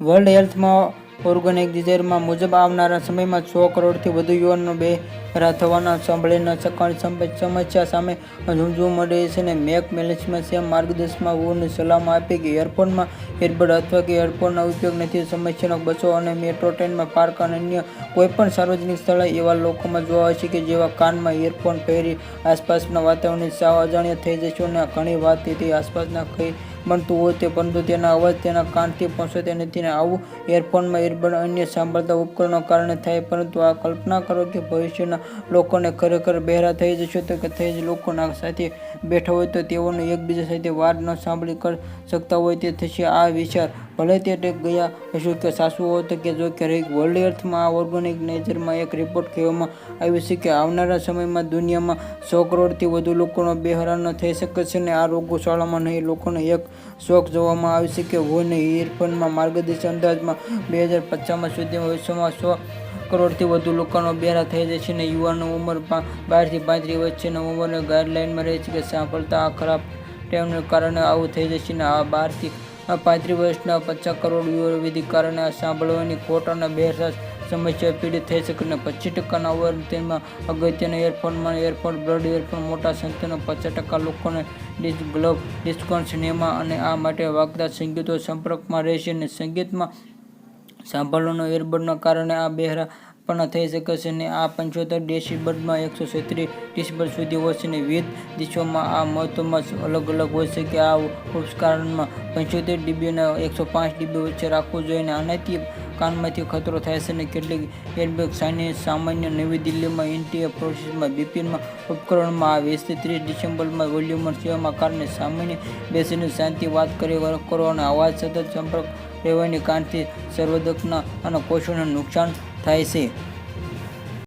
World હેલ્થમાં ઓર્ગેનાઇઝેશનમાં મુજબ આવનારા સમયમાં સો કરોડથી વધુ યુવાનો બેરા થવાના સાંભળીને સકાળ સમસ્યા સામે ઝૂંઝવું મળે છે અને મેક મેલેન્સમાં સેમ માર્ગદર્શનમાં હોવાની સલામ આપી કે એરપોર્ટમાં એરબડ અથવા કે એરપોર્ટનો ઉપયોગ નથી. સમસ્યાનો બસો અને મેટ્રો ટ્રેનમાં પાર્ક અને અન્ય કોઈપણ સાર્વજનિક સ્થળે એવા લોકોમાં જોવા છે કે જેવા કાનમાં એરફોન પહેરી આસપાસના વાતાવરણની સાવ અજાણ્યા થઈ જશે અને ઘણી વાત તેથી આસપાસના કંઈ બનતું હોય તે પરંતુ તેના અવાજ તેના કાનથી પહોંચતો નથી ને આવું એરફોનમાં એરબડ અન્ય સાંભળતા ઉપકરણો કારણે થાય, પરંતુ આ કલ્પના કરો કે ભવિષ્યના લોકોને ખરેખર બહેરા થઈ જશે તો કે થઈ જ લોકોના સાથે બેઠા હોય તો તેઓને એકબીજા સાથે વાત ન સાંભળી શકતા હોય તે થશે આ વિચાર. ભલે તે ટેક ગયા હશું કે સાસુ હોત કે જો કે વર્લ્ડ અર્થમાં આ ઓર્ગેનિક નેચરમાં એક રિપોર્ટ કહેવામાં આવ્યો છે કે આવનારા સમયમાં દુનિયામાં સો કરોડથી વધુ લોકોનો બેહરાનો થઈ શકે છે અને આ રોગો શાળામાં નહીં, લોકોને એક શોખ જોવામાં આવે છે કે હોઈને ઇયરફોનમાં માર્ગદર્શન અંદાજમાં બે હજાર પચાસમાં સુધીમાં વિશ્વમાં સો કરોડથી વધુ લોકોનો બેરા થઈ જશે અને યુવાનો ઉંમર બારથી પાંત્રીસ વચ્ચેના ઉંમરને ગાઈડલાઇનમાં રહે છે કે સાંભળતા આ ખરાબ ટેવને કારણે આવું થઈ જશે અને આ બારથી પાંત્રીસ વર્ષના પચાસ કરોડ વિધિ કારણે સાંભળવાની ખોટ અને બેહસાસ સમસ્યા પીડિત થઈ શકે અને પચીસ ટકાના ઓવર તેમાં અગત્યના એરફોનમાં એરફોન બ્લડ એરફોન મોટા સંખ્યાના પચાસ ટકા લોકોને ડિસ્ક ગ્લોવ ડિસ્કોન્સ સિનેમા અને આ માટે વાગતા સંગીતો સંપર્કમાં રહેશે અને સંગીતમાં સાંભળવાનો એરબડના કારણે આ બહેરા પણ થઈ શકે છે અને આ પંચોતેર ડેસીબલમાં એકસો છત્રીસ ડેસીબલ સુધી હોય અને વિવિધ દેશોમાં આ મહત્વમાં અલગ અલગ હોય છે કે આ ઉપસ્કારમાં પંચોતેર ડીબી અને એકસો પાંચ ડીબી વચ્ચે રાખવું જોઈએ અને આનાથી કાનમાંથી ખતરો થાય છે અને કેટલીક એરબેગ સાઇનિસ સામાન્ય નવી દિલ્હીમાં એનટીએ પ્રોસેસમાં બીપીનમાં ઉપકરણમાં આ વીસથી ત્રીસ ડિસેમ્બરમાં વોલ્યુમર સેવામાં કારણે સામાન્ય બેસીને શાંતિ વાત કરી કરો અને અવાજ સતત સંપર્ક રહેવાની કારણથી સર્વદકના અને કોષોને નુકસાન થાય છે.